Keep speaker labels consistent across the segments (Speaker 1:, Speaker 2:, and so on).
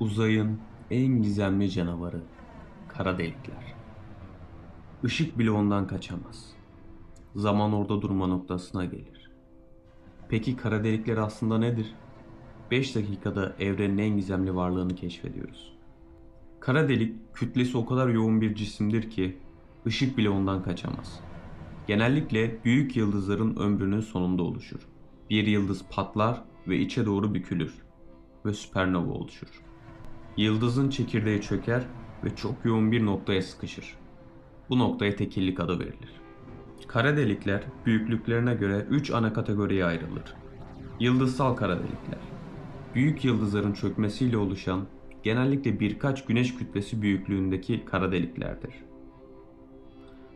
Speaker 1: Uzayın en gizemli canavarı kara delikler. Işık bile ondan kaçamaz. Zaman orada durma noktasına gelir. Peki kara delikler aslında nedir? 5 dakikada evrenin en gizemli varlığını keşfediyoruz. Kara delik kütlesi o kadar yoğun bir cisimdir ki ışık bile ondan kaçamaz. Genellikle büyük yıldızların ömrünün sonunda oluşur. Bir yıldız patlar ve içe doğru bükülür ve süpernova oluşur. Yıldızın çekirdeği çöker ve çok yoğun bir noktaya sıkışır. Bu noktaya tekillik adı verilir. Kara delikler büyüklüklerine göre 3 ana kategoriye ayrılır. Yıldızsal kara delikler. Büyük yıldızların çökmesiyle oluşan genellikle birkaç güneş kütlesi büyüklüğündeki kara deliklerdir.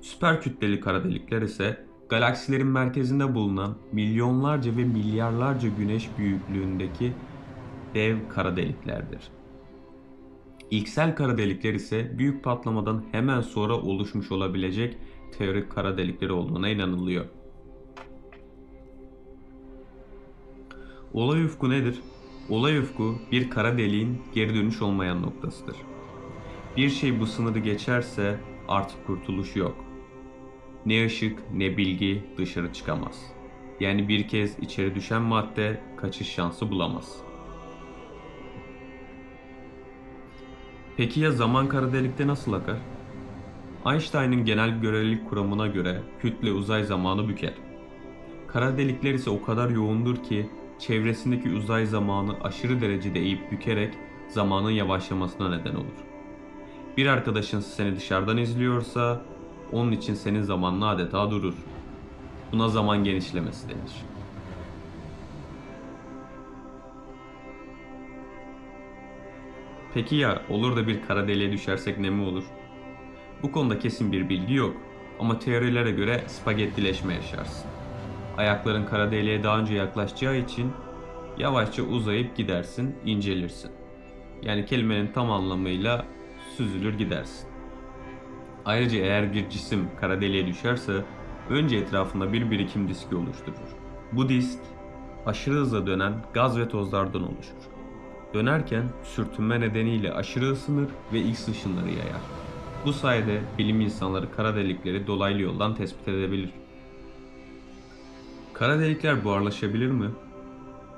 Speaker 1: Süper kütleli kara delikler ise galaksilerin merkezinde bulunan milyonlarca ve milyarlarca güneş büyüklüğündeki dev kara deliklerdir. İlksel kara delikler ise büyük patlamadan hemen sonra oluşmuş olabilecek teorik kara delikleri olduğuna inanılıyor. Olay ufku nedir? Olay ufku bir kara deliğin geri dönüş olmayan noktasıdır. Bir şey bu sınırı geçerse artık kurtuluş yok. Ne ışık ne bilgi dışarı çıkamaz. Yani bir kez içeri düşen madde kaçış şansı bulamaz. Peki ya zaman kara delikte nasıl akar? Einstein'ın genel görelilik kuramına göre kütle uzay zamanı büker. Kara delikler ise o kadar yoğundur ki çevresindeki uzay zamanı aşırı derecede eğip bükerek zamanın yavaşlamasına neden olur. Bir arkadaşın seni dışarıdan izliyorsa onun için senin zamanın adeta durur. Buna zaman genişlemesi denir. Peki ya olur da bir kara deliğe düşersek ne mi olur? Bu konuda kesin bir bilgi yok ama teorilere göre spagettileşme yaşarsın. Ayakların kara deliğe daha önce yaklaşacağı için yavaşça uzayıp gidersin, incelirsin. Yani kelimenin tam anlamıyla süzülür gidersin. Ayrıca eğer bir cisim kara deliğe düşerse önce etrafında bir birikim diski oluşturur. Bu disk aşırı hızla dönen gaz ve tozlardan oluşur. Dönerken sürtünme nedeniyle aşırı ısınır ve X ışınları yayar. Bu sayede bilim insanları kara delikleri dolaylı yoldan tespit edebilir. Kara delikler buharlaşabilir mi?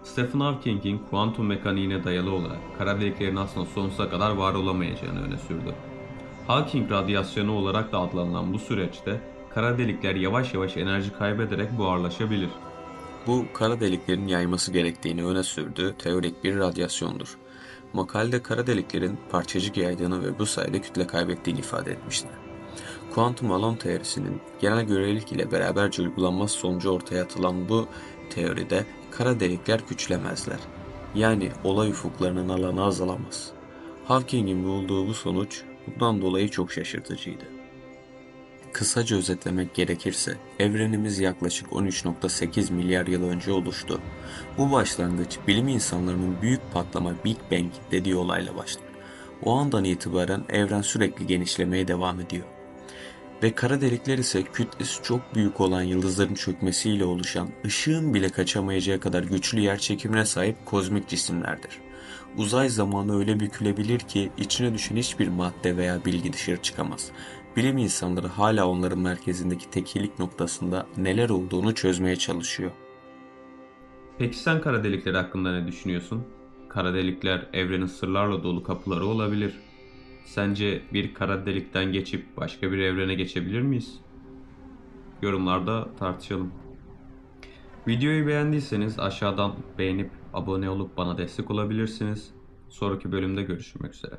Speaker 1: Stephen Hawking'in kuantum mekaniğine dayalı olarak kara deliklerin aslında sonsuza kadar var olamayacağını öne sürdü. Hawking radyasyonu olarak da adlandırılan bu süreçte kara delikler yavaş yavaş enerji kaybederek buharlaşabilir. Bu kara deliklerin yayması gerektiğini öne sürdüğü teorik bir radyasyondur. Makalede kara deliklerin parçacık yaydığını ve bu sayede kütle kaybettiğini ifade etmiştir. Kuantum alan teorisinin genel görelilik ile beraberce uygulanması sonucu ortaya atılan bu teoride kara delikler küçülemezler. Yani olay ufuklarının alanı azalamaz. Hawking'in bulduğu bu sonuç bundan dolayı çok şaşırtıcıydı. Kısaca özetlemek gerekirse evrenimiz yaklaşık 13.8 milyar yıl önce oluştu. Bu başlangıç bilim insanlarının büyük patlama Big Bang dediği olayla başlar. O andan itibaren evren sürekli genişlemeye devam ediyor. Ve kara delikler ise kütlesi çok büyük olan yıldızların çökmesiyle oluşan, ışığın bile kaçamayacağı kadar güçlü yer çekimine sahip kozmik cisimlerdir. Uzay zamanı öyle bükülebilir ki içine düşen hiçbir madde veya bilgi dışarı çıkamaz. Bilim insanları hala onların merkezindeki tekillik noktasında neler olduğunu çözmeye çalışıyor. Peki sen kara delikler hakkında ne düşünüyorsun? Kara delikler evrenin sırlarla dolu kapıları olabilir. Sence bir kara delikten geçip başka bir evrene geçebilir miyiz? Yorumlarda tartışalım. Videoyu beğendiyseniz aşağıdan beğenip abone olup bana destek olabilirsiniz. Sonraki bölümde görüşmek üzere.